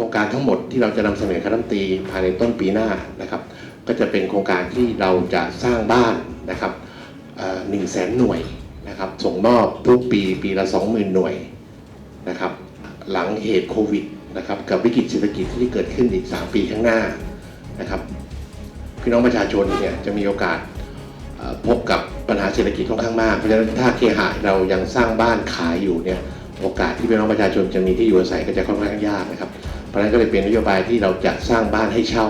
ครงการทั้งหมดที่เราจะนำเสนอคณะรัฐมนตรีภายในต้นปีหน้านะครับ ก็จะเป็นโครงการที่เราจะสร้างบ้านนะครับหนึ่งแสนหน่วยนะครับส่งมอบทุกปีปีละ 20,000 หน่วยนะครับหลังเหตุโควิดนะครับกับวิกฤตเศรษฐกิจที่เกิดขึ้นอีก 3 ปีข้างหน้านะครับพี่น้องประชาชนเนี่ยจะมีโอกาสพบกับปัญหาเศรษฐกิจค่อนข้างมาก เพราะฉะนั้นถ้าเคหะเรายังสร้างบ้านขายอยู่เนี่ยโอกาสที่พี่น้องประชาชนจะมีที่อยู่อาศัยก็จะค่อนข้างยากนะครับ เพราะนั้นก็เลยเป็นนโยบายที่เราจะสร้างบ้านให้เช่า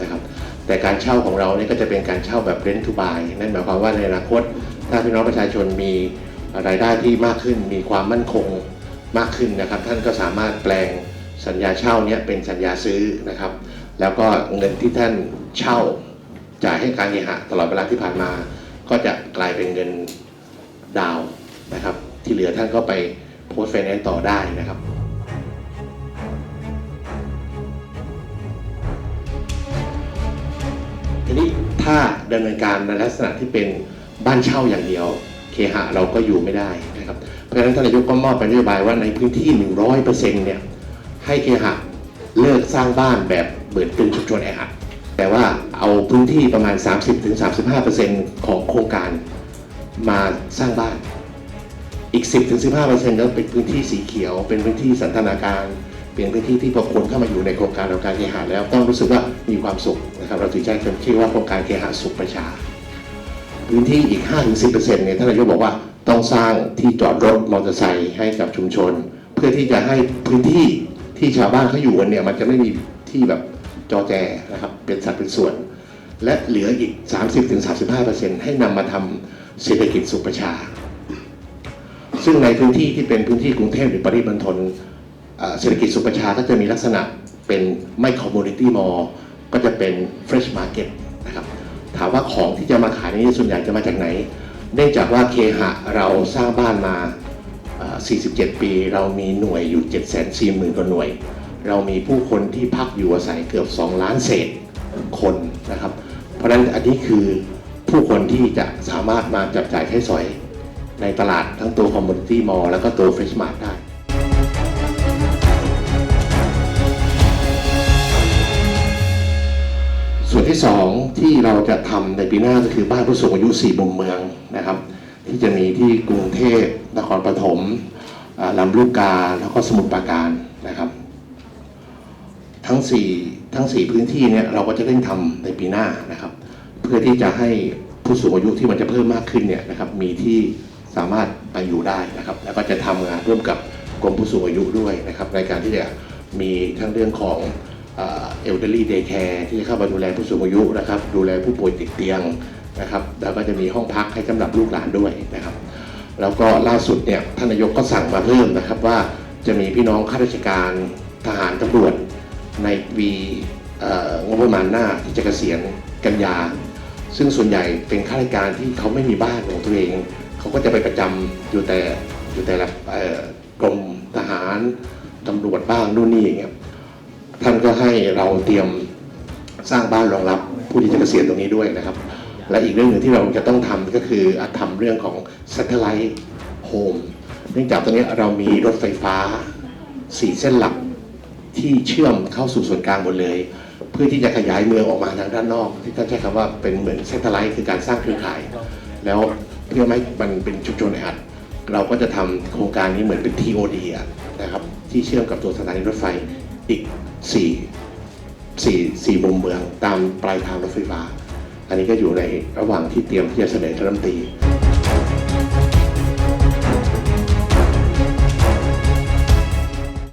นะครับ แต่การเช่าของเราเนี่ยก็จะเป็นการเช่าแบบ rent to buy นั่นหมายความว่าในอนาคต ถ้าพี่น้องประชาชนมีรายได้ที่มากขึ้น มีความมั่นคงมากขึ้นนะครับ ท่านก็สามารถแปลงสัญญาเช่าเนี้ยเป็นสัญญาซื้อนะครับ แล้วก็เงินที่ท่านเช่าจ่ายให้การเคหะตลอดเวลาที่ผ่านมา ก็จะกลายเป็นเงินดาวน์นะครับ ที่เหลือท่านก็ไปโพสต์ไฟแนนซ์ต่อได้นะครับ ถ้าดำเนินการในลักษณะที่เป็นบ้านเช่าอย่างเดียว เคหะเราก็อยู่ไม่ได้นะครับเพราะฉะนั้นท่านนายกก็มอบเป็นนโยบายว่าในพื้นที่ 100%เนี่ยให้เคหะเลิกสร้างบ้านแบบเหมือนเป็นชุมชนแออัดแต่ว่าเอาพื้นที่ประมาณ 30-35%ของโครงการมาสร้างบ้านอีก 10-15%แล้วเป็นพื้นที่สีเขียว เป็นพื้นที่สันทนาการ เป็นพื้นที่ที่พอคนเข้ามาอยู่ในโครงการของการเคหะแล้วต้องรู้สึกว่ามีความสุขนะครับเราถึงใช้คำชื่อว่าโครงการเคหะสุขประชา พื้นที่อีก 5-10%เนี่ยท่านนายกบอกว่าต้องสร้างที่จอดรถมอเตอร์ไซค์ให้กับชุมชน เพื่อที่จะให้พื้นที่ที่ชาวบ้านเขาอยู่กันเนี่ยมันจะไม่มีที่แบบจอแจนะครับเป็นสัดเป็นส่วน และเหลืออีก 30-35%ให้นำมาทำเศรษฐกิจสุขประชา ซึ่งในพื้นที่ที่เป็นพื้นที่กรุงเทพหรือปริมณฑล เศรษฐกิจสุประชาก็จะมีลักษณะเป็นไม่คอมมูนิตี้มอลก็จะเป็น fresh market นะครับถามว่าของที่จะมาขายในนี้ส่วนใหญ่จะมาจากไหน เนื่องจากว่าเคหะเราสร้างบ้านมา 47 ปี เรามีหน่วยอยู่ 7 4 0 0 0 0กว่าหน่วย เรามีผู้คนที่พักอยู่อาศัยเกือบ 2 ล้านเศษคนนะครับ เพราะฉะนั้นอันนี้คือผู้คนที่จะสามารถมาจับจ่ายใช้สอยในตลาดทั้งตัวคอมมูนิตี้มอลแล้วก็ตัวเฟรชมาร์ทได้ ที่สองที่เราจะทำในปีหน้าก็คือบ้านผู้สูงอายุสี่มุมเมืองนะครับ ที่จะมีที่กรุงเทพนครปฐมลำลูกกาแล้วก็สมุทรปราการนะครับ ทั้งสี่ทั้งสี่พื้นที่เนี่ยเราก็จะเร่งทำในปีหน้านะครับ เพื่อที่จะให้ผู้สูงอายุที่มันจะเพิ่มมากขึ้นเนี่ยนะครับมีที่สามารถไปอยู่ได้นะครับ แล้วก็จะทำงานร่วมกับกรมผู้สูงอายุด้วยนะครับ ในการที่จะมีทั้งเรื่องของ เอลเดอรี่เดย์แคร์ที่จะเข้ามาดูแลผู้สูงอายุนะครับดูแลผู้ป่วยติดเตียงนะครับแล้วก็จะมีห้องพักให้สำหรับลูกหลานด้วยนะครับ แล้วก็ล่าสุดเนี่ยท่านนายกก็สั่งมาเพิ่มนะครับว่าจะมีพี่น้องข้าราชการทหารตำรวจในปีงบประมาณหน้าที่จะเกษียณกันยา ซึ่งส่วนใหญ่เป็นข้าราชการที่เขาไม่มีบ้านของตัวเอง เขาก็จะไปประจำอยู่แต่อยู่แต่ละกรมทหารตำรวจบ้างนู่นนี่อย่างเงี้ย ท่านก็ให้เราเตรียมสร้างบ้านรองรับผู้ที่จะเกษียณตรงนี้ด้วยนะครับ และอีกเรื่องหนึ่งที่เราจะต้องทำก็คืออาจทำเรื่องของ satellite home เนื่องจากตอนนี้เรามีรถไฟฟ้า4เส้นหลักที่เชื่อมเข้าสู่ส่วนกลางหมดเลย เพื่อที่จะขยายเมืองออกมาทางด้านนอก ที่ท่านใช้คำว่าเป็นเหมือน satellite คือการสร้างเครือข่าย แล้วเพื่อไม่ให้มันเป็นชุมชนแออัดเราก็จะทำโครงการนี้เหมือนเป็น TOD อะนะครับที่เชื่อมกับตัวสถานีรถไฟ อีก4สี่สี่มุมเมืองตามปลายทางรถไฟฟ้า อันนี้ก็อยู่ในระหว่างที่เตรียมที่จะเสนอคณะรัฐมนตรี